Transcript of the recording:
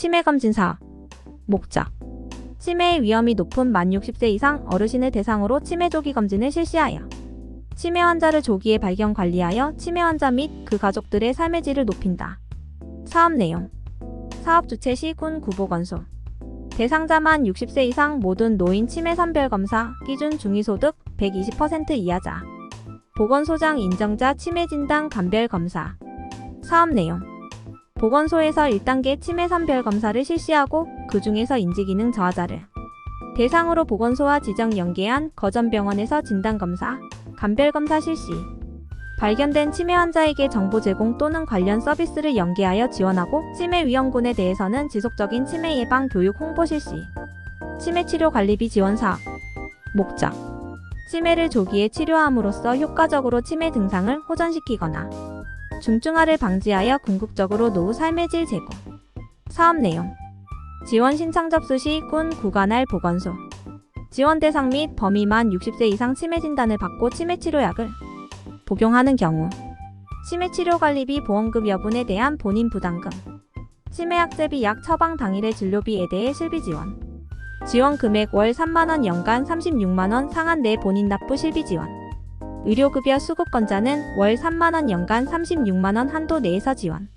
치매 검진 사업 목적 치매의 위험이 높은 만 60세 이상 어르신을 대상으로 치매 조기 검진을 실시하여 치매 환자를 조기에 발견 관리하여 치매 환자 및 그 가족들의 삶의 질을 높인다. 사업 내용. 사업 주최 시군 구보건소. 대상자만 60세 이상 모든 노인 치매 선별 검사 기준 중위소득 120% 이하자. 보건소장 인정자 치매 진단 감별 검사. 사업 내용 보건소에서 1단계 치매 선별 검사를 실시하고 그 중에서 인지기능 저하자를. 대상으로 보건소와 지정 연계한 거점병원에서 진단검사, 감별검사 실시. 발견된 치매 환자에게 정보 제공 또는 관련 서비스를 연계하여 지원하고 치매 위험군에 대해서는 지속적인 치매 예방 교육 홍보 실시. 치매 치료 관리비 지원 사업 목적. 치매를 조기에 치료함으로써 효과적으로 치매 증상을 호전시키거나 중증화를 방지하여 궁극적으로 노후 삶의 질 제고. 사업 내용. 지원 신청 접수 시 군 구간할 보건소. 지원 대상 및 범위 만 60세 이상 치매 진단을 받고 치매 치료약을 복용하는 경우. 치매 치료 관리비 보험금 여분에 대한 본인 부담금. 치매 약제비 약 처방 당일의 진료비에 대해 실비 지원. 지원 금액 월 3만원 연간 36만원 상한 내 본인 납부 실비 지원. 의료급여 수급권자는 월 3만원 연간 36만원 한도 내에서 지원.